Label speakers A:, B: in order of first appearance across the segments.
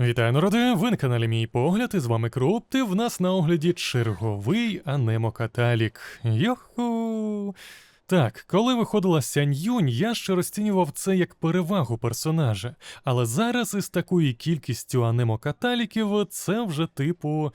A: Вітаю, народи! Ви на каналі Мій Погляд, і з вами Крупти. В нас на огляді черговий анемо-каталік. Йоху! Так, коли виходила Сянь Юнь, я ще розцінював це як перевагу персонажа. Але зараз із такою кількістю анемо-каталіків це вже типу.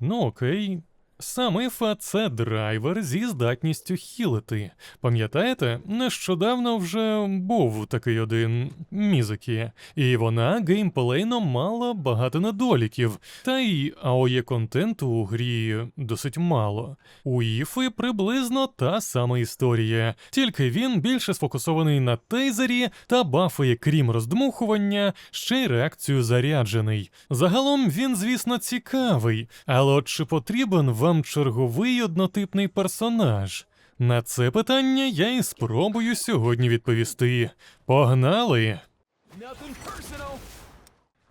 A: Ну окей. Сам Іфа це драйвер зі здатністю хілити. Пам'ятаєте, нещодавно вже був такий один Мізакі, і вона геймплейно мала багато недоліків, та й АОЄ контенту у грі досить мало. У Іфи приблизно та сама історія, тільки він більше сфокусований на тейзері та бафує, крім роздмухування, ще й реакцію заряджений. Загалом він, звісно, цікавий, але от чи потрібен вам черговий однотипний персонаж? На це питання я і спробую сьогодні відповісти. Погнали!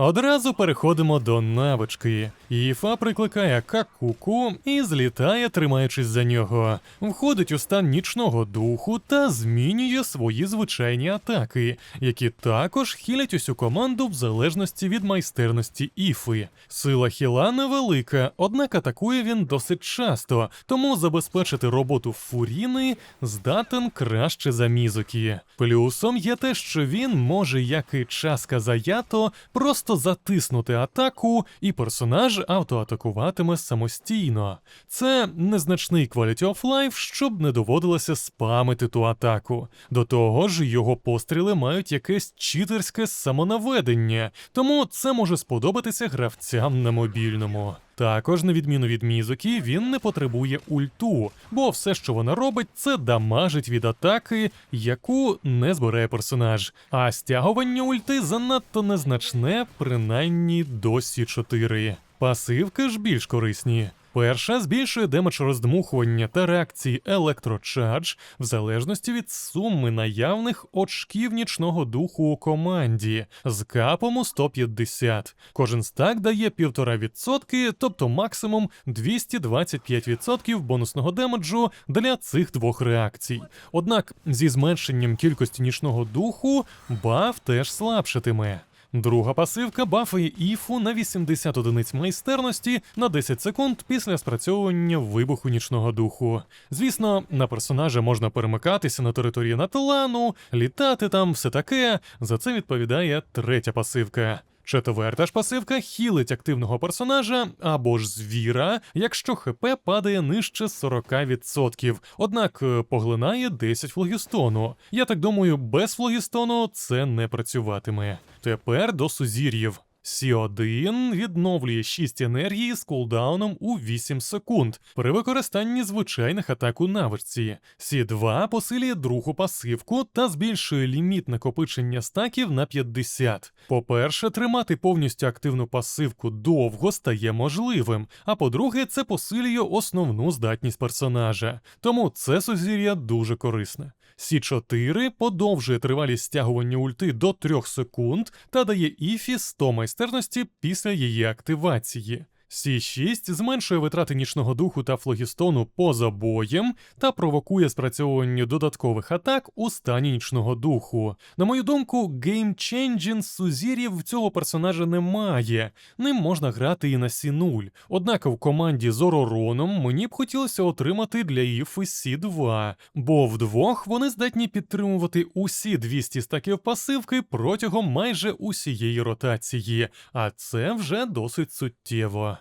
A: Одразу переходимо до навички. Іфа прикликає какуку і злітає, тримаючись за нього. Входить у стан нічного духу та змінює свої звичайні атаки, які також хілять усю команду в залежності від майстерності Іфи. Сила хіла невелика, однак атакує він досить часто, тому забезпечити роботу Фуріни здатен краще за Мізукі. Плюсом є те, що він може, як і Часка Заято, просто затиснути атаку, і персонаж автоатакуватиме самостійно. Це незначний quality of life, щоб не доводилося спамити ту атаку. До того ж, його постріли мають якесь читерське самонаведення, тому це може сподобатися гравцям на мобільному. Також, на відміну від Мізукі, він не потребує ульту, бо все, що вона робить, це дамажить від атаки, яку не збирає персонаж. А стягування ульти занадто незначне, принаймні до Сі4. Пасивки ж більш корисні. Перша збільшує демедж роздмухування та реакції електрочардж в залежності від суми наявних очків нічного духу у команді з капом у 150. Кожен стак дає 1,5%, тобто максимум 225% бонусного демеджу для цих двох реакцій. Однак зі зменшенням кількості нічного духу баф теж слабшатиме. Друга пасивка бафає іфу на 80 одиниць майстерності на 10 секунд після спрацьовування вибуху нічного духу. Звісно, на персонажа можна перемикатися на території Натлану, літати там, все таке. За це відповідає третя пасивка. Четверта ж пасивка хілить активного персонажа або ж звіра, якщо ХП падає нижче 40%, однак е, поглинає 10 флогістону. Я так думаю, без флогістону це не працюватиме. Тепер до сузір'їв. Сі1 відновлює 6 енергії з кулдауном у 8 секунд при використанні звичайних атак у навичці. Сі2 посилює другу пасивку та збільшує ліміт накопичення стаків на 50. По-перше, тримати повністю активну пасивку довго стає можливим, а по-друге, це посилює основну здатність персонажа. Тому це сузір'я дуже корисне. Сі4 подовжує тривалість стягування ульти до 3 секунд та дає Іфі 100 майстерності після її активації. Сі6 зменшує витрати нічного духу та флогістону поза боєм та провокує спрацьовування додаткових атак у стані нічного духу. На мою думку, геймченджін сузір'їв цього персонажа немає. Ним можна грати і на Сі0. Однак в команді з Оророном мені б хотілося отримати для Іфи Сі2, бо вдвох вони здатні підтримувати усі 200 стаків пасивки протягом майже усієї ротації, а це вже досить суттєво.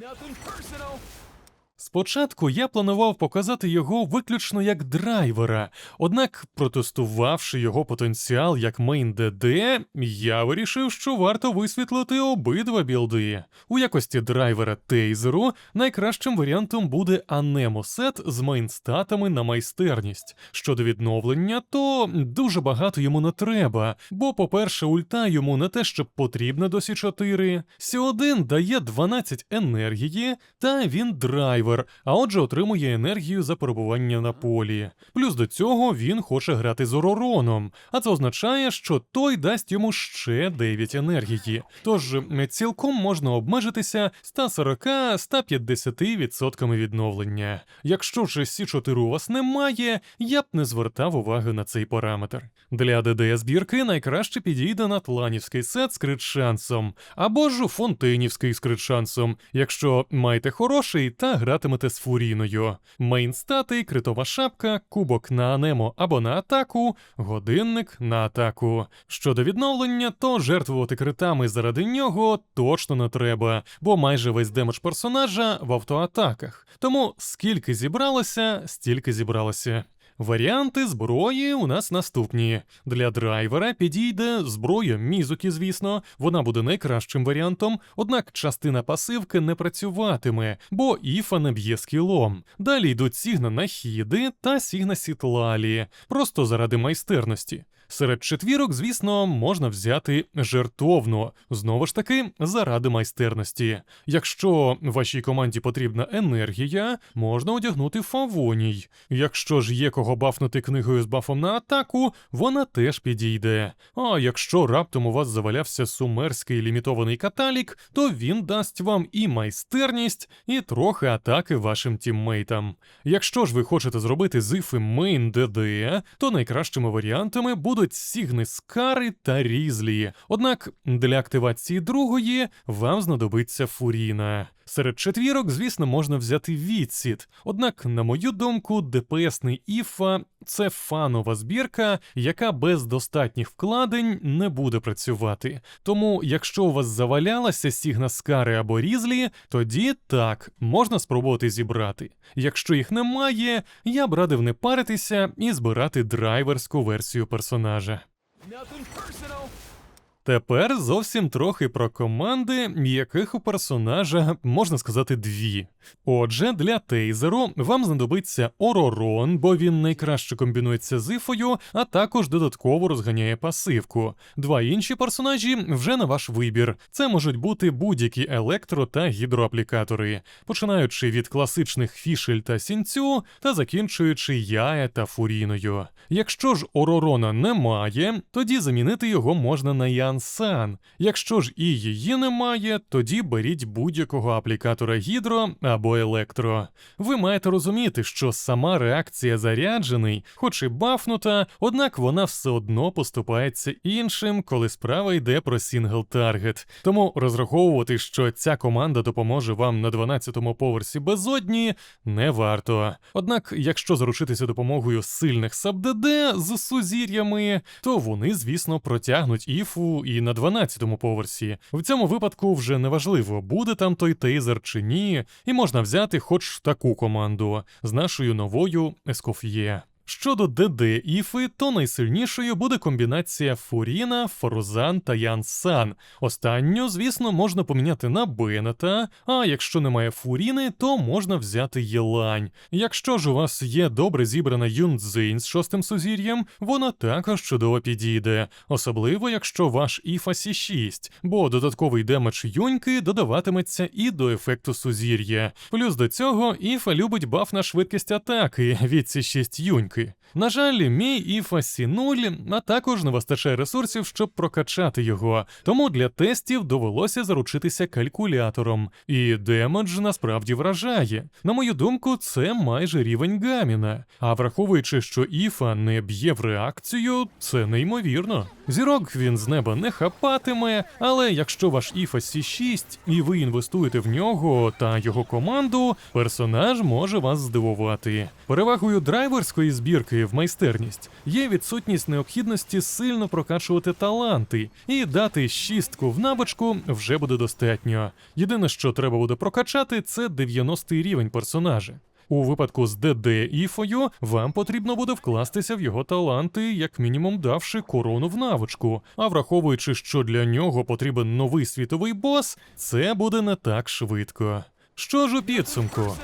B: Nothing personal.
A: Спочатку я планував показати його виключно як драйвера, однак, протестувавши його потенціал як мейн ДД, я вирішив, що варто висвітлити обидва білди. У якості драйвера тейзеру найкращим варіантом буде анемо-сет з мейнстатами на майстерність. Щодо відновлення, то дуже багато йому не треба, бо, по-перше, ульта йому не те, що потрібна до Сі4. Сі1 дає 12 енергії, та він драйвер. Драйвер, а отже отримує енергію за перебування на полі. Плюс до цього він хоче грати з Оророном, а це означає, що той дасть йому ще 9 енергії. Тож цілком можна обмежитися 140-150% відновлення. Якщо ж сі 4 у вас немає, я б не звертав уваги на цей параметр. Для ДД збірки найкраще підійде натланівський сет з крит-шансом, або ж фонтинівський з крит-шансом, якщо маєте хороший та гратимете з фуріною. Мейнстати, критова шапка, кубок на анемо або на атаку, годинник на атаку. Щодо відновлення, то жертвувати критами заради нього точно не треба, бо майже весь демедж персонажа в автоатаках. Тому скільки зібралося, стільки зібралося. Варіанти зброї у нас наступні. Для драйвера підійде зброя Мізуки, звісно, вона буде найкращим варіантом, однак частина пасивки не працюватиме, бо Іфа не б'є скілом. Далі йдуть Сігна Нахіди та Сігна Сітлалі, просто заради майстерності. Серед четвірок, звісно, можна взяти жертовну, знову ж таки, заради майстерності. Якщо вашій команді потрібна енергія, можна одягнути фавоній. Якщо ж є кого бафнути книгою з бафом на атаку, вона теж підійде. А якщо раптом у вас завалявся сумерський лімітований каталік, то він дасть вам і майстерність, і трохи атаки вашим тіммейтам. Якщо ж ви хочете зробити з Іфи мейн ДД, то найкращими варіантами будуть Сігни Скари та Різлі. Однак для активації другої вам знадобиться Фуріна. Серед четвірок, звісно, можна взяти відсід. Однак, на мою думку, ДПСний Іфа це фанова збірка, яка без достатніх вкладень не буде працювати. Тому, якщо у вас завалялася Сігна Скари або Різлі, тоді так, можна спробувати зібрати. Якщо їх немає, я б радив не паритися і збирати драйверську версію персонажа. Тепер зовсім трохи про команди, яких у персонажа можна сказати дві. Отже, для тейзеру вам знадобиться Оророн, бо він найкраще комбінується з іфою, а також додатково розганяє пасивку. Два інші персонажі вже на ваш вибір. Це можуть бути будь-які електро та гідроаплікатори, починаючи від класичних фішель та сінцю та закінчуючи яє та фуріною. Якщо ж Оророна немає, тоді замінити його можна на Янсан. Якщо ж і її немає, тоді беріть будь-якого аплікатора гідро або електро. Ви маєте розуміти, що сама реакція заряджений, хоч і бафнута, однак вона все одно поступається іншим, коли справа йде про сінгл таргет. Тому розраховувати, що ця команда допоможе вам на 12-му поверсі безодні, не варто. Однак, якщо заручитися допомогою сильних саб-ДД з сузір'ями, то вони, звісно, протягнуть іфу і на 12-му поверсі. В цьому випадку вже неважливо, буде там той тейзер чи ні, і можна взяти хоч таку команду з нашою новою Ескоф'є. Щодо ДД Іфи, то найсильнішою буде комбінація Фуріна, Форузан та Янсан. Останню, звісно, можна поміняти на Бенета, а якщо немає Фуріни, то можна взяти Єлань. Якщо ж у вас є добре зібрана Юнцзинь з шостим сузір'ям, вона також чудово підійде, особливо якщо ваш Іфа Сі6, бо додатковий демедж юньки додаватиметься і до ефекту сузір'я. Плюс до цього Іфа любить баф на швидкість атаки від Сі6 юньки. На жаль, мій Іфа Сі 0, а також не вистачає ресурсів, щоб прокачати його. Тому для тестів довелося заручитися калькулятором. І демедж насправді вражає. На мою думку, це майже рівень гаміна. А враховуючи, що Іфа не б'є в реакцію, це неймовірно. Зірок він з неба не хапатиме, але якщо ваш Іфа Сі 6 і ви інвестуєте в нього та його команду, персонаж може вас здивувати. Перевагою драйверської збірки в майстерність є відсутність необхідності сильно прокачувати таланти, і дати шістку в навичку вже буде достатньо. Єдине, що треба буде прокачати, це 90-й рівень персонажа. У випадку з ДД Іфою вам потрібно буде вкластися в його таланти, як мінімум давши корону в навичку. А враховуючи, що для нього потрібен новий світовий бос, це буде не так швидко. Що ж у підсумку?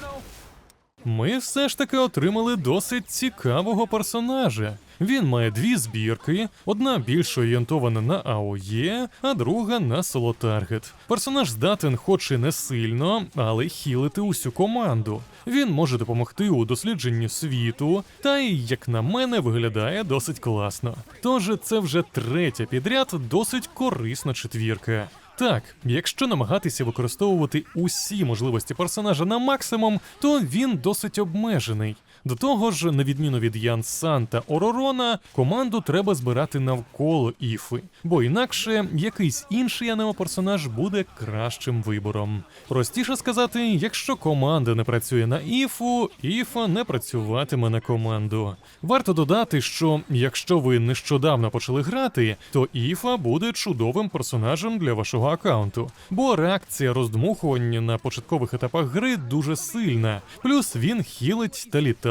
A: Ми все ж таки отримали досить цікавого персонажа. Він має дві збірки: одна більш орієнтована на АОЄ, а друга на соло-таргет. Персонаж здатен, хоч і не сильно, але хілити усю команду. Він може допомогти у дослідженні світу, та й, як на мене, виглядає досить класно. Тож це вже третя підряд досить корисна четвірка. Так, якщо намагатися використовувати усі можливості персонажа на максимум, то він досить обмежений. До того ж, на відміну від Ян Сан та Оророна, команду треба збирати навколо Іфи, бо інакше якийсь інший анемо-персонаж буде кращим вибором. Простіше сказати, якщо команда не працює на Іфу, Іфа не працюватиме на команду. Варто додати, що якщо ви нещодавно почали грати, то Іфа буде чудовим персонажем для вашого аккаунту, бо реакція роздмухування на початкових етапах гри дуже сильна. Плюс він хілить та літає.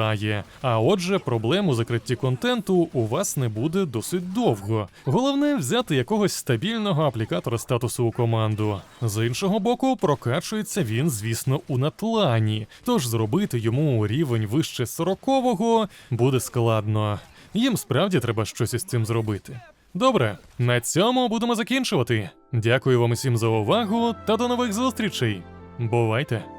A: А отже, проблем у закритті контенту у вас не буде досить довго. Головне взяти якогось стабільного аплікатора статусу у команду. З іншого боку, прокачується він, звісно, у натлані, тож зробити йому рівень вище 40-го буде складно. Їм справді треба щось із цим зробити. Добре, на цьому будемо закінчувати. Дякую вам усім за увагу та до нових зустрічей. Бувайте!